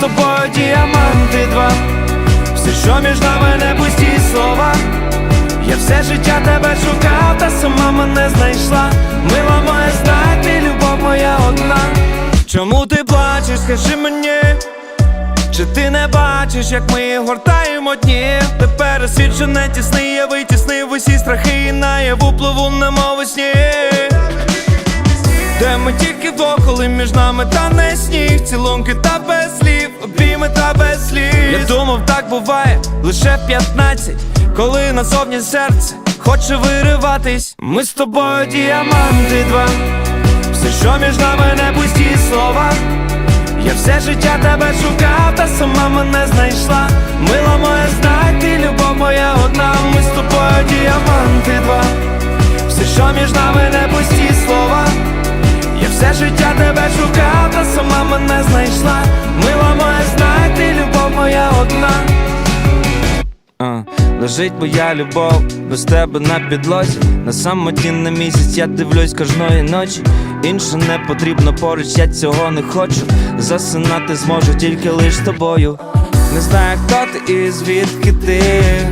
тобою діаманти два. Все, що між нами не пусті слова. Я все життя тебе шукав, та сама мене знайшла. Мила моя, знай, ти любов моя одна. Чому ти плачеш, скажи мені чи ти не бачиш, як ми гортаємо дні? Тепер світ не тісний, я витіснив усі страхи і наяву пливу немов сні. Де ми тільки вдвох, коли між нами та не сніг? Цілунки та без слів, обійми та без слів Я думав, так буває лише в 15 Коли назовні серце хоче вириватись. Ми з тобою діаманти два. Все, що між нами не пусті слова. Я все життя тебе шукав, та сама мене знайшла. Мила моя, знай, ти любов моя одна. Ми з тобою діаманти два. Все, що між нами не пусті слова все життя тебе шукав, та сама мене знайшла. Мила моя, знай, ти любов моя одна. А, Лежить моя любов без тебе на підлозі. На самоті на місяць я дивлюсь кожної ночі. Інше не потрібно поруч, я цього не хочу. Засинати зможу тільки лиш з тобою. Не знаю, хто ти і звідки ти.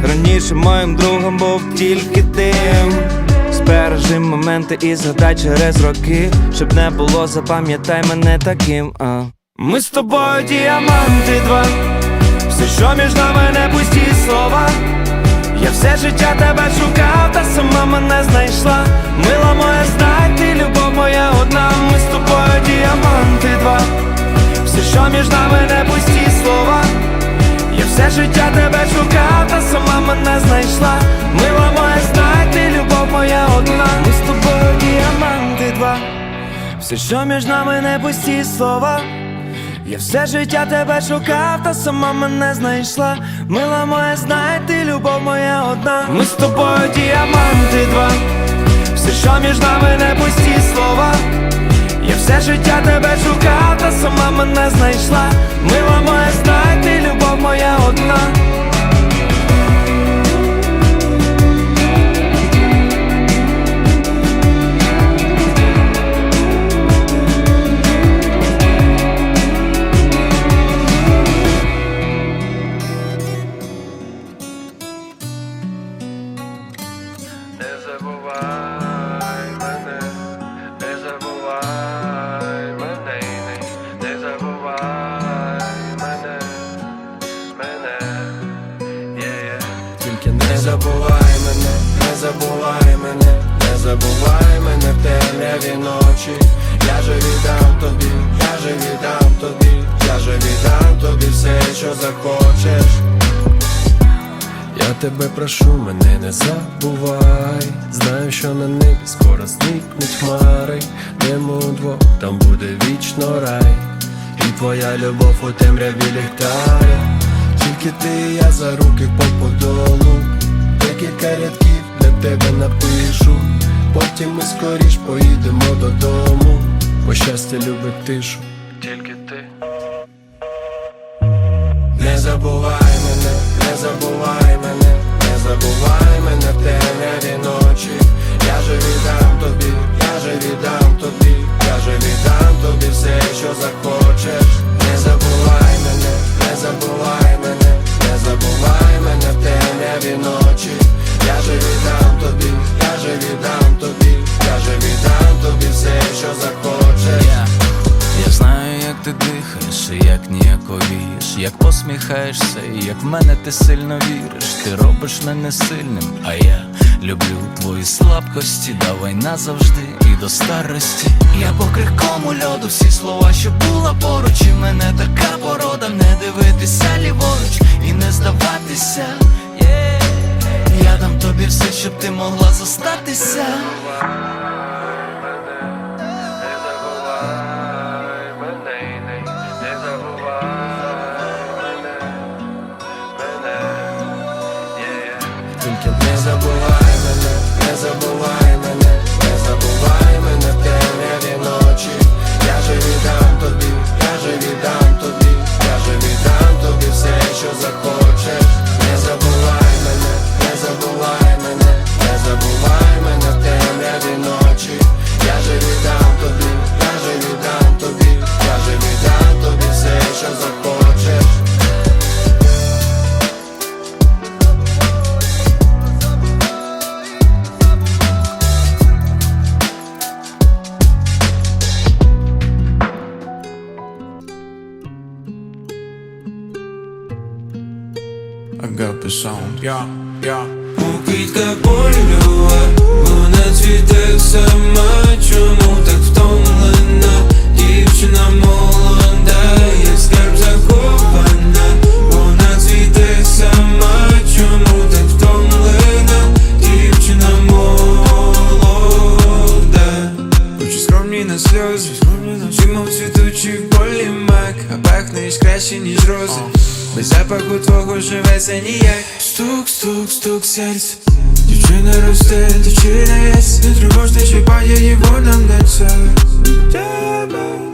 Раніше моїм другом був тільки ти Збережи моменти і згадай через роки. Щоб не було, запам'ятай мене таким а. Ми з тобою діаманти два. Все, що між нами не пусті слова. Я все життя тебе шукав, та сама мене знайшла. Мила моя, знай, ти любов моя одна. Ми з тобою діаманти два. Все, що між нами не пусті слова. Я все життя тебе шукав, та сама мене знайшла. Мила моя, моя одна Ми з тобою діаманти два Все, що між нами не пусті слова я все життя тебе шукав, та сама мене знайшла. Мила моя, знай, ти любов моя одна. Ми з тобою діаманти два. Все, що між нами не пусті слова. Я все життя тебе шукав, та сама мене знайшла. Мила моя, знай, ти любов моя одна. Забувай мене в темряві ночі. Я же віддам тобі, я же віддам тобі, я же віддам тобі все, що захочеш. Я тебе прошу, мене не забувай. Знаю, що на небі скоро зникнуть хмари. Йдемо удвох, там буде вічно рай. І твоя любов у темряві ліхтаря. Тільки ти і я за руки по подолу. Декілька рядків для тебе напишу. Потім ми скоріш поїдемо додому. Бо щастя любить тишу. Тільки ти. Не забувай мене, не забувай мене, не забувай мене в темряві ночі. Я же віддам тобі, я же віддам тобі, я же віддам тобі все, що захочеш. Не забувай мене, не забувай мене, не забувай мене в темряві ночі. Я же віддам тобі, я же віддам тобі, я же віддам тобі все, що захочеш. Я знаю, як ти дихаєш, і як ніяковієш, як посміхаєшся, і як в мене ти сильно віриш. Ти робиш мене сильним, а я люблю твої слабкості, давай назавжди і до старості. Я по крихкому льоду, всі слова, що була поруч, і мене така порода, не дивитися ліворуч і не здаватися. Я дам тобі все, щоб ти могла зостатися. Стук, серця. Дівчина росте, дівчина єсть Не тривожте, чіпає її, вона не це.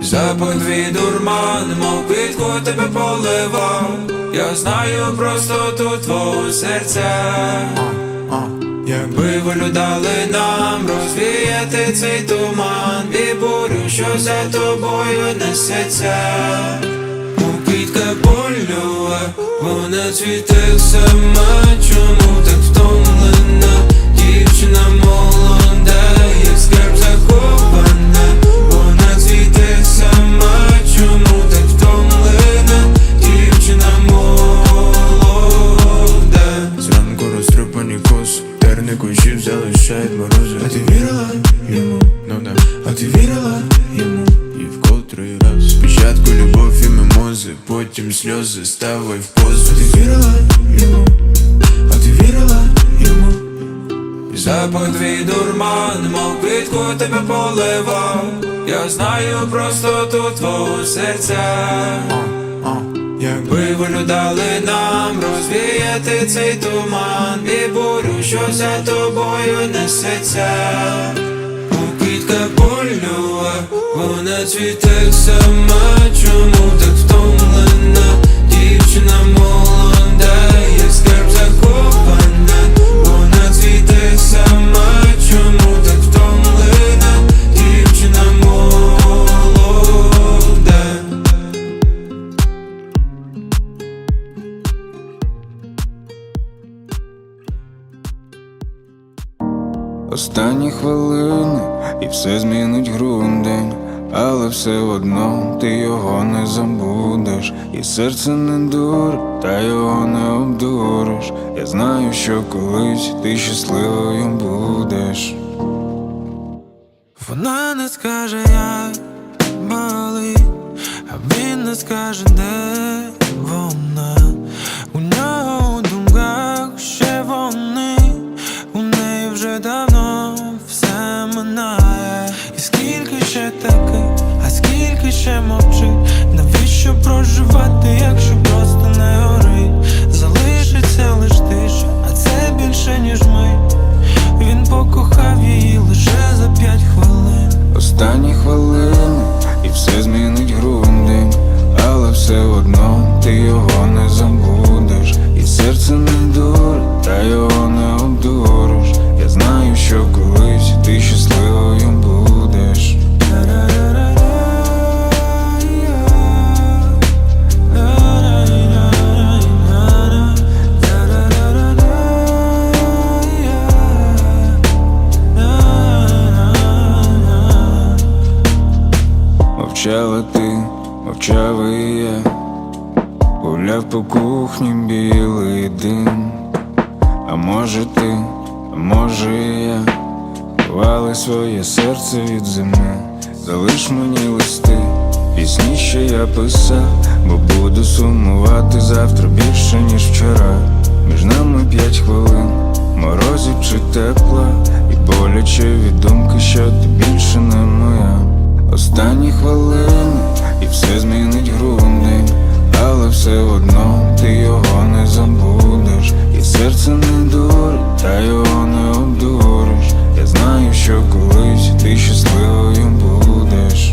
Запах твій дурман, мов квітку тебе поливав. Я знаю простоту твого серця. Якби волю дали нам розвіяти цей туман І бурю, що за тобою несеться. Мов квітка полює, вона цвіте сама, чому так втомлена, дівчина молода, сльози ставай в позу. А ти вірила йому? А ти вірила йому? Запах твій дурман, мов квітку тебе поливав. Я знаю простоту твого серця. Якби волю дали нам розвіяти цей туман І бурю, що за тобою несеться. Мов квітка полює, вона цвіте сама Чому так втомлена, дівчина молода, як скарб захована Вона цвіте сама, чому так втомлена, дівчина молода. Останні хвилини і все змінить грудень, але все одно ти його не забудеш, і серце не дур, та його не обдуриш. Я знаю, що колись ти щасливою будеш. Вона не скаже, як болить, а він не скаже, де вона. У нього ще мовчить, навіщо проживати, якщо просто не горить? Залишиться лиш тиша, а це більше, ніж ми. Він покохав її лише за п'ять хвилин. Останні хвилини серце від зими, залиш мені листи, пісні, що я писав, бо буду сумувати завтра більше, ніж вчора. Між нами п'ять хвилин, морозів чи тепла, і боляче від думки, що ти більше не моя. Останні хвилини, і все змінить грудень, але все одно ти його не забудеш, і серце не дурить, та його не обдуриш. Знаю, що колись ти щасливою будеш.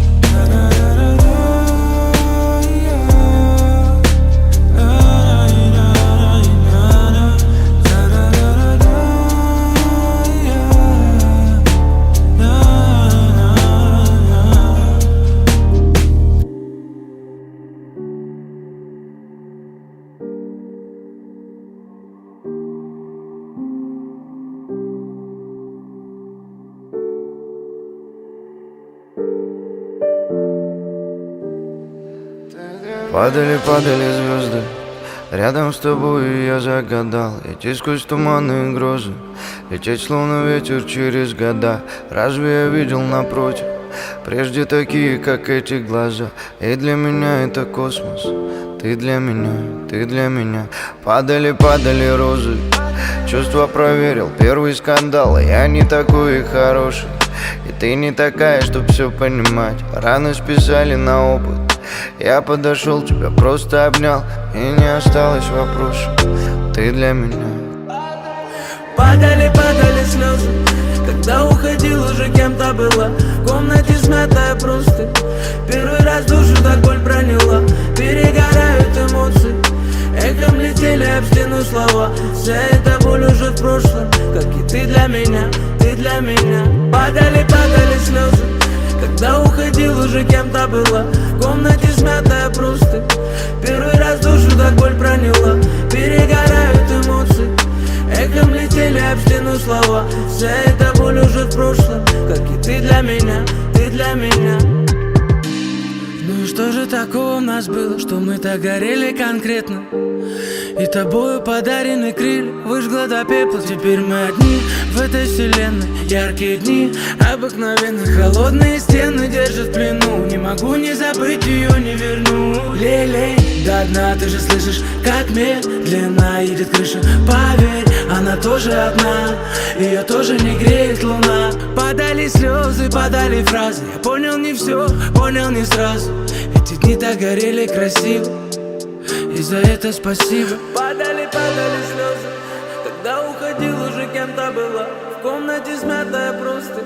Падали, падали звезды. Рядом с тобой я загадал Идти сквозь туманные грозы Лететь словно ветер через года. Разве я видел напротив Прежде такие, как эти глаза? И для меня это космос Ты для меня, ты для меня. Падали, падали розы Чувства проверил, первый скандал. Я не такой и хороший И ты не такая, чтоб все понимать. Раны списали на опыт я подошел, тебя просто обнял И не осталось вопросов. Ты для меня. Падали, падали слезы Когда уходил, уже кем-то была. В комнате смятая просто Первый раз душу так боль проняла. Перегорают эмоции Эхом летели об стену слова. Вся эта боль уже в прошлом Как и ты для меня, ты для меня. Падали, падали слезы когда уходил, уже кем-то была В комнате смятая просто Первый раз душу так боль проняла Перегорают эмоции Эхом летели об стену слова Вся эта боль уже в прошлом Как и ты для меня, ты для меня Ну и что же Такого у нас было, что мы так горели конкретно. И тобою подарены крылья Выжгла до пепла, теперь мы одни В этой вселенной. Яркие дни Обыкновенно холодные стены держат в плену. Не могу не забыть ее, не верну. Лелей, до дна ты же слышишь Как медленно едет крыша. Поверь, она тоже одна Ее тоже не греет луна. Подали слезы, подали фразы. Я понял не все, понял не сразу Эти дни так горели красиво. И за это спасибо. Падали, падали слезы. Когда уходил, уже кем-то была. В комнате смятая просто.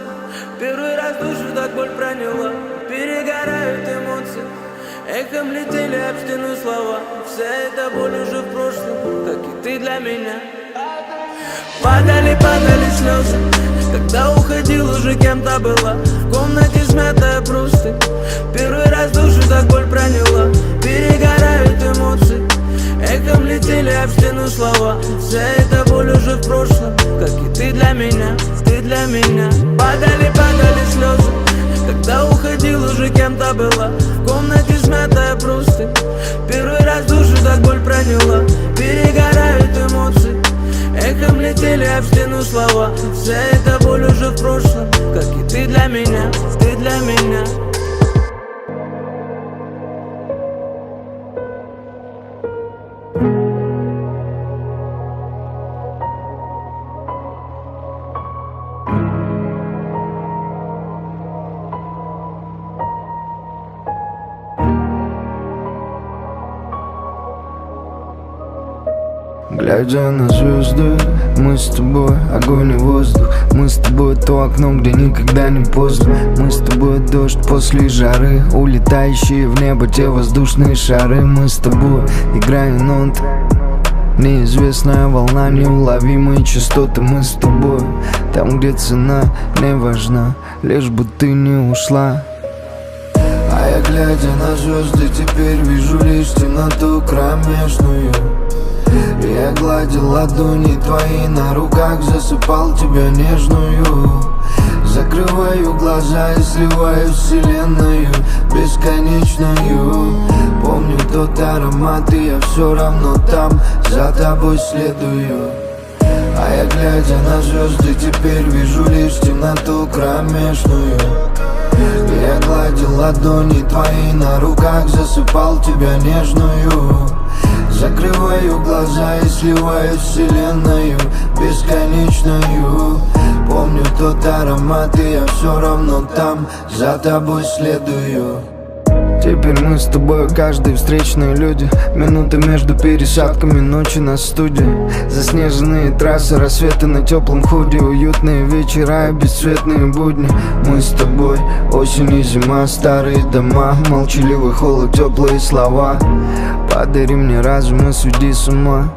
Первый раз душу так боль проняла. Перегорают эмоции. Эхом летели об стену слова. Вся эта боль уже в прошлом Как и ты для меня. Падали, падали слезы. Когда уходил, уже кем-то была. В комнате смятая просто Первый раз душу так боль проняла Перегорают эмоции. Эхом летели об стену слова. Вся эта боль уже в прошлом Как и ты для меня, ты для меня. Падали, падали слезы Когда уходил, уже кем-то была. В комнате смятая просто Первый раз душу так боль проняла Эхом летели об стену слова Вся эта боль уже в прошлом Как и ты для меня, ты для меня Глядя на звезды, мы с тобой огонь и воздух. Мы с тобой то окно, где никогда не поздно. Мы с тобой дождь после жары Улетающие в небо те воздушные шары. Мы с тобой играем ноты Неизвестная волна, неуловимые частоты. Мы с тобой там, где цена не важна Лишь бы ты не ушла. А я глядя на звезды теперь вижу лишь темноту кромешную я гладил ладони твои на руках, засыпал тебя нежную. Закрываю глаза и сливаю вселенную бесконечную. Помню тот аромат и я все равно там, за тобой следую. А я глядя на звезды теперь вижу лишь темноту кромешную я гладил ладони твои на руках, засыпал тебя нежную. Закрываю глаза и сливаю вселенную бесконечную. Помню тот аромат и я все равно там, за тобой следую Теперь мы с тобой каждые встречные люди. Минуты между пересадками ночи на студии. Заснеженные трассы, рассветы на теплом худе. Уютные вечера и бесцветные будни. Мы с тобой, осень и зима, старые дома. Молчаливый холод, теплые слова. Подари мне разум и сведи с ума.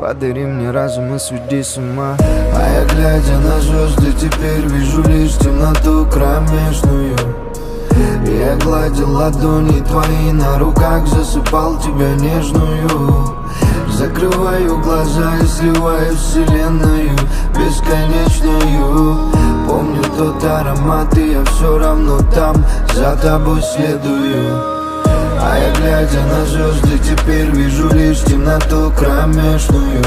Подари мне разум и сведи с ума. А я глядя на звезды теперь вижу лишь темноту кромешную я гладил ладони твои на руках, засыпал тебя нежную. Закрываю глаза и сливаю вселенную бесконечную. Помню тот аромат и я все равно там, за тобой следую. А я глядя на звезды теперь вижу лишь темноту кромешную.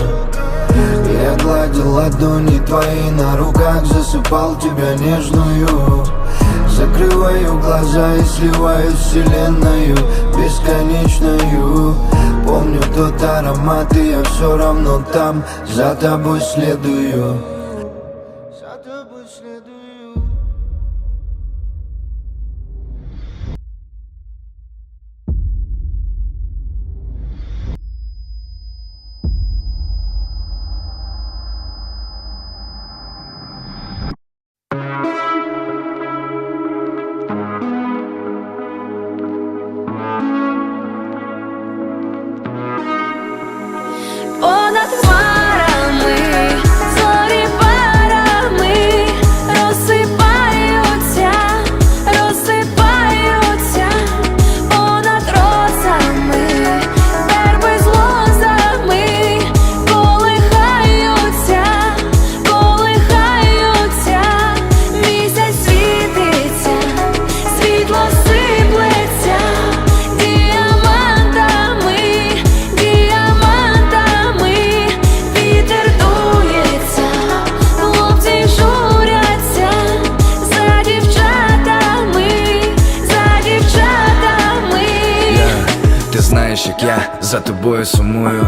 Я гладил ладони твои на руках, засыпал тебя нежную Закрываю глаза и сливаюсь вселенную бесконечную. Помню тот аромат, и я все равно там За тобой следую за тобою сумую.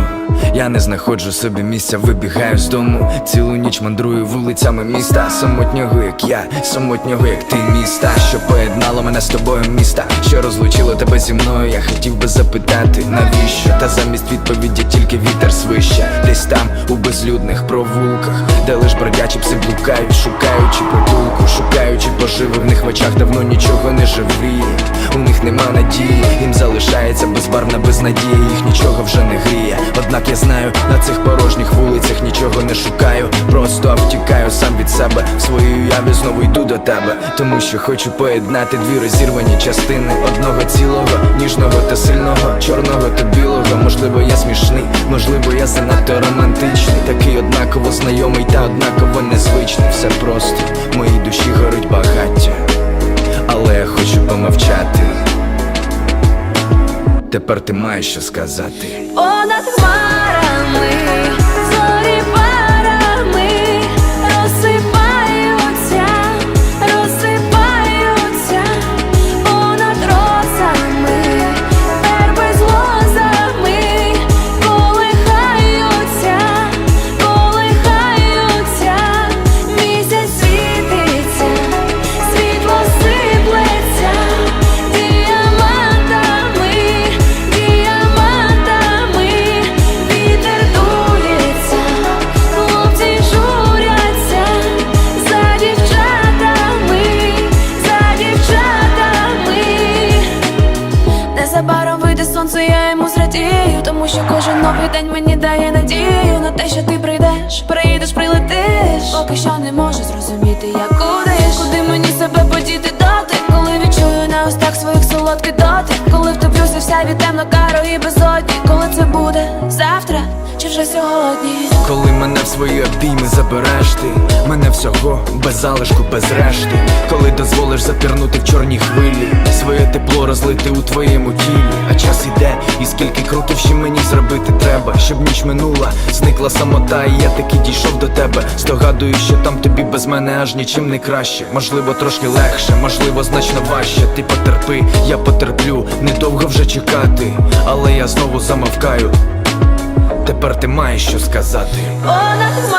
Я не знаходжу собі місця, вибігаю з дому. Цілу ніч мандрую вулицями міста. Самотнього, як я, самотнього, як ти міста, що поєднало мене з тобою міста, що розлучило тебе зі мною. Я хотів би запитати, навіщо? Та замість відповіді тільки вітер свище. Десь там, у безлюдних провулках, де лиш бродячі пси блукають, шукаючи притулку, шукаючи поживи в них в очах давно нічого не живі. У них нема надії, їм залишається безбарвна безнадія, їх нічого вже не гріє. Однак я знаю, на цих порожніх вулицях нічого не шукаю. Просто втікаю сам від себе. В своїй уяві знову йду до тебе. Тому що хочу поєднати дві розірвані частини одного цілого, ніжного та сильного, чорного та білого. Можливо, я смішний, можливо, я занадто романтичний. Такий однаково знайомий та однаково незвичний. Все просто в моїй душі горить багаття. Але я хочу помовчати. Тепер ти маєш що сказати. Понад хмарами, кожен новий день мені дає надію на те, що ти прийдеш, приїдеш, прилетиш. Поки що не можу зрозуміти, як куди, куди мені себе подіти дати, коли відчую на устах своїх солодкий дотик, сьогодні. Коли мене в свої обійми забереш ти Мене всього без залишку, без решти. Коли дозволиш запірнути в чорні хвилі Своє тепло розлити у твоєму тілі. А час іде, і скільки кроків ще мені зробити треба Щоб ніч минула, зникла самота, і я таки дійшов до тебе. Здогадую, що там тобі без мене аж нічим не краще. Можливо, трошки легше, можливо, значно важче. Ти потерпи, я потерплю, недовго вже чекати. Але я знову замовкаю Тепер ти маєш що сказати. Понад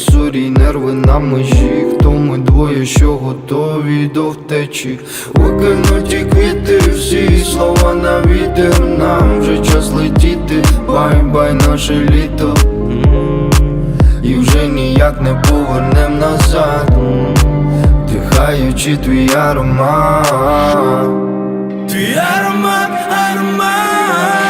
сорі, нерви на межі. Хто ми двоє, що готові до втечі? Викинуті квіти, всі слова на вітер. Нам вже час летіти, бай-бай, наше літо. І вже ніяк не повернем назад, вдихаючи твій аромат. Твій аромат, аромат